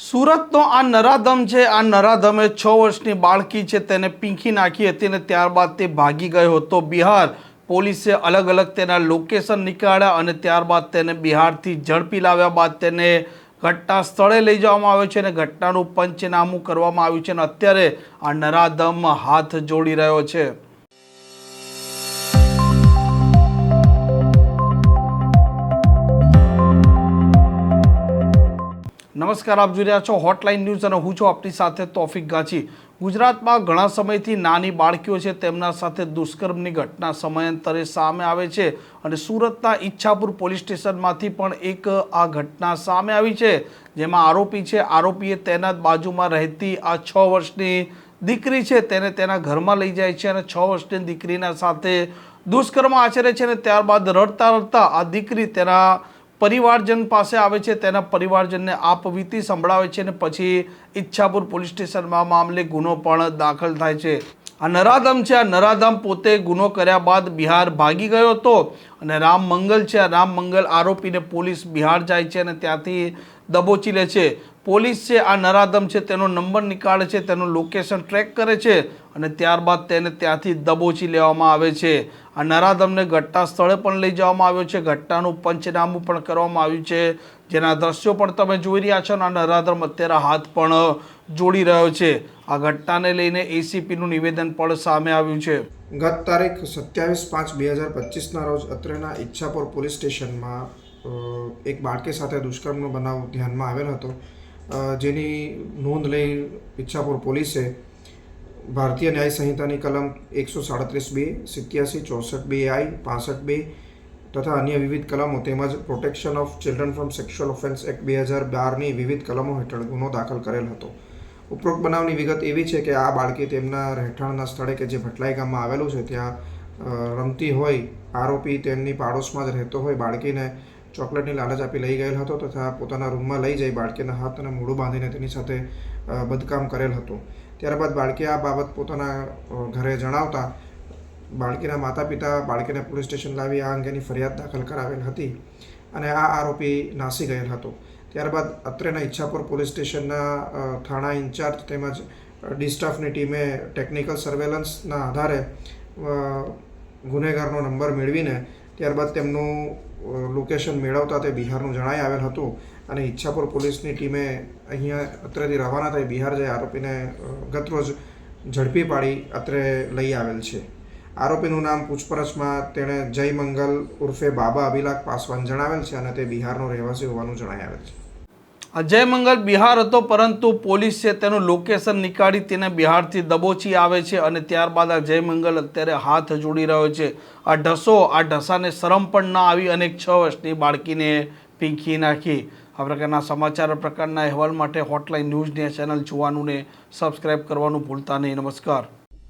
સુરતનો આ નરાધમ છે, આ નરાધમે છ વર્ષની બાળકી છે, તેને પીંખી નાખી હતી અને ત્યારબાદ તે ભાગી ગયો હતો બિહાર. પોલીસે અલગ અલગ તેના લોકેશન નીકાળ્યા અને ત્યારબાદ તેને બિહારથી ઝડપી લાવ્યા બાદ તેને ઘટના સ્થળે લઈ જવામાં આવ્યો છે અને ઘટનાનું પંચનામું કરવામાં આવ્યું છે અને અત્યારે આ નરાધમ હાથ જોડી રહ્યો છે. નમસ્કાર, આપ જોઈ રહ્યા છો હોટલાઇન ન્યૂઝ અને હું છું આપની સાથે તોફિક ગાંચી ગુજરાતમાં ઘણા સમયથી નાની બાળકીઓ છે, તેમના સાથે દુષ્કર્મની ઘટના સમયાંતરે સામે આવે છે અને સુરતના ઈચ્છાપુર પોલીસ સ્ટેશનમાંથી પણ એક આ ઘટના સામે આવી છે, જેમાં આરોપી છે, આરોપીએ તેના બાજુમાં રહેતી આ છ વર્ષની દીકરી છે, તેને તેના ઘરમાં લઈ જાય છે અને છ વર્ષની દીકરીના સાથે દુષ્કર્મ આચરે છે અને ત્યારબાદ રડતા રડતા આ દીકરી તેના પરિવારજન પાસે આવે છે, તેના પરિવારજનને આપવીતી સંભળાવે છે અને પછી ઈચ્છાપુર પોલીસ સ્ટેશનમાં મામલે ગુનો પણ દાખલ થાય છે. આ નરાધમ છે, આ નરાધમ પોતે ગુનો કર્યા બાદ બિહાર ભાગી ગયો હતો અને રામ મંગલ છે, આ રામ મંગલ આરોપીને પોલીસ બિહાર જાય છે અને ત્યાંથી દબોચી લે છે. પોલીસ છે, આ નરાધમ છે, તેનો નંબર નીકાળે છે, તેનું લોકેશન ટ્રેક કરે છે અને ત્યારબાદ તેને ત્યાંથી દબોચી લેવામાં આવે છે. આ નરાધમને ઘટના સ્થળે પણ લઈ જવામાં આવ્યો છે. ઘટનાનું પંચનામું પણ કરવામાં આવ્યું છે. જેના દ્રશ્યો પણ તમે જોઈ રહ્યા છો અને આ નરાધમ અત્યારે હાથ પણ જોડી રહ્યો છે. આ ઘટનાને લઈને એસીપીનું નિવેદન પણ સામે આવ્યું છે. ગત તારીખ સત્યાવીસ પાંચ બે હજાર પચીસના રોજ અત્રેના ઈચ્છાપુર પોલીસ સ્ટેશનમાં એક બાળકી સાથે દુષ્કર્મનો બનાવ ધ્યાનમાં આવેલ હતો. જેની નોંધ લઈ ઈચ્છાપુર પોલીસે ભારતીય ન્યાય સંહિતાની કલમ એકસો સાડત્રીસ બે, સિત્યાસી ચોસઠ બે આઈ, પાસઠ બે તથા અન્ય વિવિધ કલમો તેમજ protection of children from sexual offence act બે હજાર બારની વિવિધ કલમો હેઠળ ગુનો દાખલ કરેલ હતો. ઉપરોક્ત બનાવની વિગત એવી છે કે આ બાળકી તેમના રહેઠાણના સ્થળે કે જે ભટલાઈ ગામમાં આવેલું છે, ત્યાં રમતી હોય, આરોપી તેમની પાડોશમાં જ રહેતો હોય, બાળકીને ચોકલેટની લાલચ આપી લઈ ગયેલ હતો તથા પોતાના રૂમમાં લઈ જઈ બાળકીના હાથ અને મોઢું બાંધીને તેની સાથે બદકામ કરેલ હતો. ત્યારબાદ બાળકી આ બાબત પોતાના ઘરે જણાવતા બાળકીના માતા પિતા બાળકીને પોલીસ સ્ટેશન લાવી આ અંગેની ફરિયાદ દાખલ કરાવેલ હતી અને આ આરોપી નાસી ગયેલ હતો. ત્યારબાદ અત્રેના ઈચ્છાપુર પોલીસ સ્ટેશનના થાણા ઇન્ચાર્જ તેમજ ડિસ્ટાફની ટીમે ટેકનિકલ સર્વેલન્સના આધારે ગુનેગારનો નંબર મેળવીને ત્યારબાદ તેમનું લોકેશન મેળવતા તે બિહારનું જણાઈ આવેલ હતું અને ઈચ્છાપુર પોલીસની ટીમે અહીંયા અત્રેથી રવાના થઈ બિહાર જઈ આરોપીને ગતરોજ ઝડપી પાડી અત્રે લઈ આવેલ છે. આરોપીનું નામ પૂછપરછમાં તેણે જય મંગલ ઉર્ફે બાબા અભિલાખ પાસવાન જણાવેલ છે અને તે બિહારનો રહેવાસી હોવાનું જણાય આવેલ છે. અજય મંગલ બિહાર હતો, પરંતુ પોલીસ છે તેનું લોકેશન નીકાળી તેને બિહારથી દબોચી આવે છે અને ત્યારબાદ આ જય મંગલ અત્યારે હાથ જોડી રહ્યો છે. આ ઢસો, આ ઢસાને શરમ પણ ના આવી અને છ વર્ષની બાળકીને પીંખી નાખી. આ પ્રકારના સમાચાર પ્રકારના અહેવાલ માટે હોટલાઇન ન્યૂઝને ચેનલ જોવાનું ને સબસ્ક્રાઇબ કરવાનું ભૂલતા નહીં. નમસ્કાર.